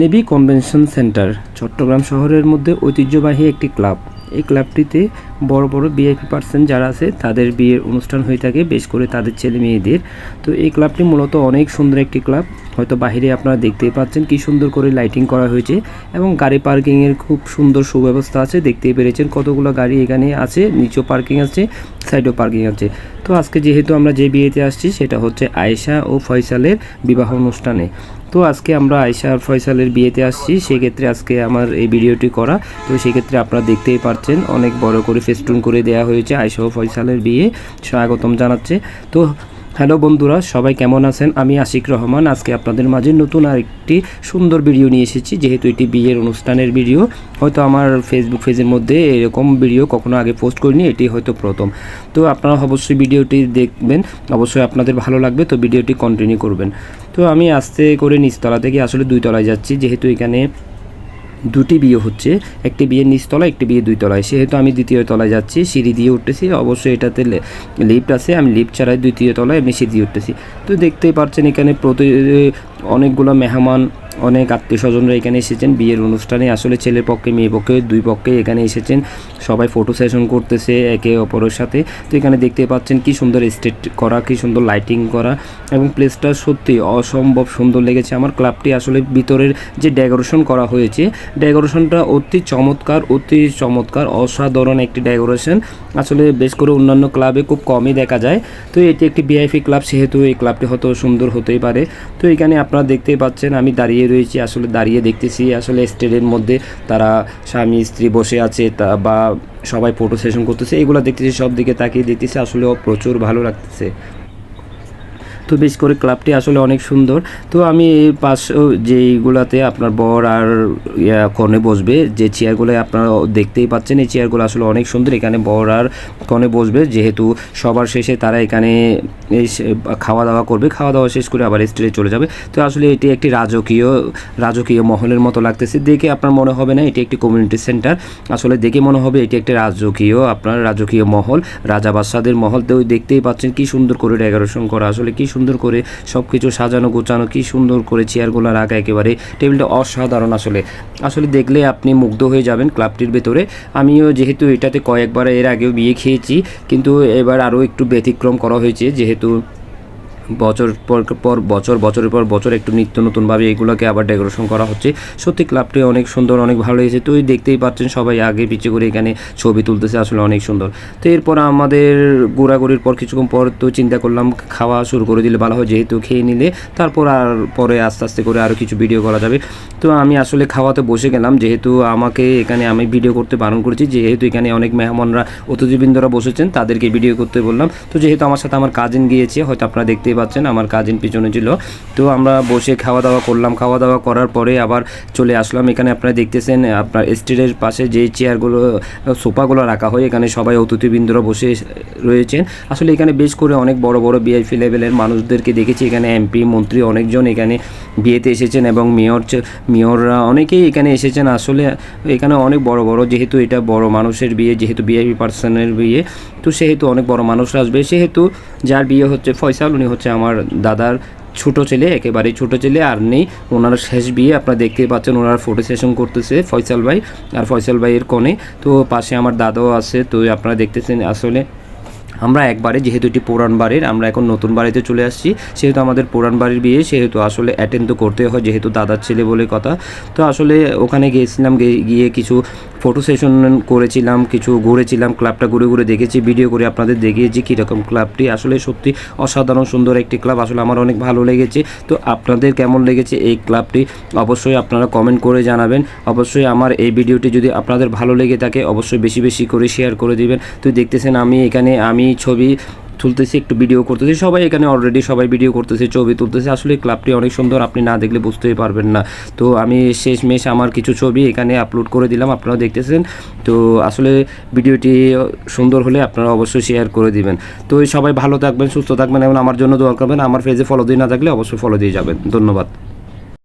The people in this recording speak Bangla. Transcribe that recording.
নেভি কনভেনশন সেন্টার, চট্টগ্রাম শহরের মধ্যে ঐতিহ্যবাহী একটি ক্লাব। এই ক্লাবটিতে বড় বড় বিআইপি পার্সন যারা আছে, তাদের বিয়ের অনুষ্ঠান হয়ে থাকে, বেশ করে তাদের ছেলে মেয়েদের। তো এই ক্লাবটি মূলত অনেক সুন্দর একটি ক্লাব। হয়তো বাইরে আপনারা দেখতেই পাচ্ছেন কি সুন্দর করে লাইটিং করা হয়েছে এবং গাড়ি পার্কিংয়ের খুব সুন্দর সুব্যবস্থা আছে। দেখতেই পেরেছেন কতগুলো গাড়ি এখানে আছে, নিচেও পার্কিং আছে সাইডেও পার্কিং আছে। তো আজকে যেহেতু আমরা যে বিয়েতে আসছি, সেটা হচ্ছে আয়েশা ও ফয়সালের বিবাহ অনুষ্ঠানে। তো আজকে আমরা আয়সা আর ফয়সালের বিয়েতে আসছি, সেক্ষেত্রে আজকে আমার এই ভিডিওটি করা। তো সেক্ষেত্রে আপনারা দেখতেই পারছেন, অনেক বড় করে ফেস্টুন করে দেওয়া হয়েছে আয়সা ও ফয়সালের বিয়ে। স্বাগতম জানাচ্ছে। তো হ্যালো বন্ধুরা, সবাই কেমন আছেন? আমি আশিক রহমান। আজকে আপনাদের মাঝে নতুন আরেকটি সুন্দর ভিডিও নিয়ে এসেছি। যেহেতু এটি বিয়ের অনুষ্ঠানের ভিডিও, হয়তো আমার ফেসবুক পেজের মধ্যে এরকম ভিডিও কখনো আগে পোস্ট করিনি, এটি হয়তো প্রথম। তো আপনারা অবশ্যই ভিডিওটি দেখবেন। অবশ্যই আপনাদের ভালো লাগবে, তো ভিডিওটি কন্টিনিউ করবেন। তো আমি আস্তে করে নিচতলা থেকে আসলে দুই তলায় যাচ্ছি। যেহেতু এখানে দুটি বিয়ে হচ্ছে। একটি বিয়ে নিচতলা একটি বিয়ে দুই তলায়। সেহেতু আমি দ্বিতীয় তলায় যাচ্ছি, সিঁড়ি দিয়ে উঠতেছি। অবশ্যই এটাতে লিফট আছে, আমি লিফট ছাড়াই দ্বিতীয় তলায় এমনি সিঁড়ি দিয়ে উঠতেছি। তো দেখতেই পাচ্ছেন এখানে প্রতি অনেকগুলো মেহমান, অনেক আত্মীয় স্বজনরা এখানে এসেছেন। বিয়ের অনুষ্ঠানে আসলে ছেলের পক্ষে মেয়ে পক্ষে, দুই পক্ষে এখানে এসেছেন। সবাই ফটো সেশন করতেছে একে অপরের সাথে। তো এখানে দেখতে পাচ্ছেন কি সুন্দর স্টেট করা, কি সুন্দর লাইটিং করা এবং প্লেসটা সত্যি অসম্ভব সুন্দর লেগেছে। আমার ক্লাবটি আসলে ভিতরের যে ডেকোরেশন করা হয়েছে ডেকোরেশনটা অতি চমৎকার অতি চমৎকার, অসাধারণ একটি ডেকোরেশন আসলে বেশ করে অন্যান্য ক্লাবে খুব কমই দেখা যায়। তো এটি একটি বিআইপি ক্লাব সেহেতু এই ক্লাবটি হয়তো সুন্দর হতেই পারে। তো এখানে আপনারা দেখতেই পাচ্ছেন, আমি দাঁড়িয়ে রয়েছি, আসলে দাঁড়িয়ে দেখতেছি, আসলে স্টেডের মধ্যে তারা স্বামী, স্ত্রী বসে আছে, তা বা সবাই ফটো সেশন করতেছে, এগুলো দেখতেছি সব দিকে তাকিয়ে দেখতেছি আসলে প্রচুর ভালো লাগতেছে। তো বেশ করে ক্লাবটি আসলে অনেক সুন্দর। তো আমি পাশ যেইগুলাতে আপনার বর আর কনে বসবে, যে চেয়ারগুলো আপনারা দেখতেই পাচ্ছেন, এই চেয়ারগুলো আসলে অনেক সুন্দর। এখানে বর আর কনে বসবে, যেহেতু সবার শেষে তারা এখানে খাওয়া দাওয়া করবে খাওয়া দাওয়া শেষ করে আবার স্টেজে চলে যাবে। তো আসলে এটি একটি রাজকীয় রাজকীয় মহলের মতো লাগতেছে। দেখে আপনার মনে হবে না, এটি একটি কমিউনিটি সেন্টার আসলে দেখে মনে হবে এটি একটি রাজকীয়, আপনার রাজকীয় মহল, রাজা বাদশাদের মহল। তো দেখতেই পাচ্ছেন কি সুন্দর করে ডেকোরেশন করা। আসলে কি সুন্দর করে সব কিছু সাজানো, গোছানো, কি সুন্দর করে চেয়ারগুলো রাখা একেবারে। টেবিলটা অসাধারণ আসলে। আসলে দেখলে আপনি মুগ্ধ হয়ে যাবেন ক্লাবটির ভেতরে। আমিও যেহেতু এটাতে কয়েকবার এর আগেও বিয়ে খেয়েছি, কিন্তু এবার আরও একটু ব্যতিক্রম করা হয়েছে, যেহেতু বছর পর পর বছর, বছরের পর বছর একটু নিত্য নতুনভাবে এগুলোকে আবার ডেকোরেশন করা হচ্ছে। সত্যি ক্লাবটি অনেক সুন্দর, অনেক ভালো লেগেছে। তো এই দেখতেই পাচ্ছেন সবাই আগে পিছিয়ে করে এখানে ছবি তুলতেছে, আসলে অনেক সুন্দর। তো এরপর আমাদের ঘোরাঘুরির পর কিছুক্ষণ পর তো চিন্তা করলাম, খাওয়া শুরু করে দিলে ভালো হয় যেহেতু খেয়ে নিলে। তারপর আর পরে আস্তে আস্তে করে আরও কিছু ভিডিও করা যাবে। তো আমি আসলে খাওয়াতে বসে গেলাম, যেহেতু আমাকে এখানে আমি ভিডিও করতে বারণ করেছি, যেহেতু এখানে অনেক মেহমানরা, অতিথিবৃন্দরা বসেছেন, তাদেরকে ভিডিও করতে বললাম। তো যেহেতু আমার সাথে আমার কাজিন গিয়েছে, হয়তো আপনারা দেখতেই পাচ্ছেন, আমার কাজিন পিছনে ছিল। তো আমরা বসে খাওয়া দাওয়া করলাম। খাওয়া দাওয়া করার পরে আবার চলে আসলাম। এখানে আপনারা দেখতেছেন, আপনার স্টেজের পাশে যে চেয়ারগুলো, সোফাগুলো রাখা হয়, এখানে সবাই অতিথিবৃন্দরা বসে রয়েছেন। আসলে এখানে বেশ করে অনেক বড় বড় বিআইপি লেভেলের মানুষদেরকে দেখেছি। এখানে এমপি মন্ত্রী অনেকজন এখানে বিয়েতে এসেছেন এবং মেয়র মেয়ররা অনেকেই এখানে এসেছেন। আসলে এখানে অনেক বড় বড়, যেহেতু এটা বড় মানুষের বিয়ে, যেহেতু বিআইপি পার্সনের বিয়ে, তো সেহেতু অনেক বড় মানুষ আসবে। সেহেতু যার বিয়ে হচ্ছে ফয়সাল, উনি হচ্ছে আমার দাদার ছোট ছেলে, একেবারেই ছোট ছেলে, আর নেই। ওনার শেষ বিয়ে আপনারা দেখতেই পাচ্ছেন, ওনার ফটো সেশন করতেছে ফয়সাল ভাই, আর ফয়সাল ভাইয়ের কনে। তো পাশে আমার দাদাও আছে, তো আপনারা দেখতেছেন আসলে আমরা একবারে, যেহেতু এটি পুরান বাড়ির, আমরা এখন নতুন বাড়িতে চলে আসছি। সেহেতু আমাদের পুরান বাড়ির বিয়ে, সেহেতু আসলে অ্যাটেন্ড তো করতে হয়, যেহেতু দাদার ছেলে বলে কথা। তো আসলে ওখানে গিয়েছিলাম, গিয়ে কিছু ফটো সেশন করেছিলাম, কিছু ঘুরেছিলাম ক্লাবটা ঘুরে ঘুরে দেখেছি ভিডিও করে আপনাদের দেখিয়েছি কীরকম ক্লাবটি আসলে সত্যি অসাধারণ সুন্দর একটি ক্লাব আসলে আমার অনেক ভালো লেগেছে। তো আপনাদের কেমন লেগেছে এই ক্লাবটি অবশ্যই আপনারা কমেন্ট করে জানাবেন। অবশ্যই আমার এই ভিডিওটি যদি আপনাদের ভালো লেগে থাকে, অবশ্যই বেশি বেশি করে শেয়ার করে দিবেন। তো দেখতেছেন আমি এখানে, আমি ছবি তুলতেছি, একটু ভিডিও করতেছি। সবাই এখানে অলরেডি সবাই ভিডিও করতেছে, ছবি তুলতেছে। আসলে ক্লাবটি অনেক সুন্দর, আপনি না দেখলে বুঝতেই পারবেন না। তো আমি শেষ মেশ আমার কিছু ছবি এখানে আপলোড করে দিলাম আপনারা দেখতেছেন। তো আসলে ভিডিওটি সুন্দর হলে আপনারা অবশ্যই শেয়ার করে দিবেন। তো সবাই ভালো থাকবেন, সুস্থ থাকবেন এবং আমার জন্য দোয়া করবেন। আমার পেজে ফলো দিয়ে না থাকলে অবশ্যই ফলো দিয়ে যাবেন। ধন্যবাদ।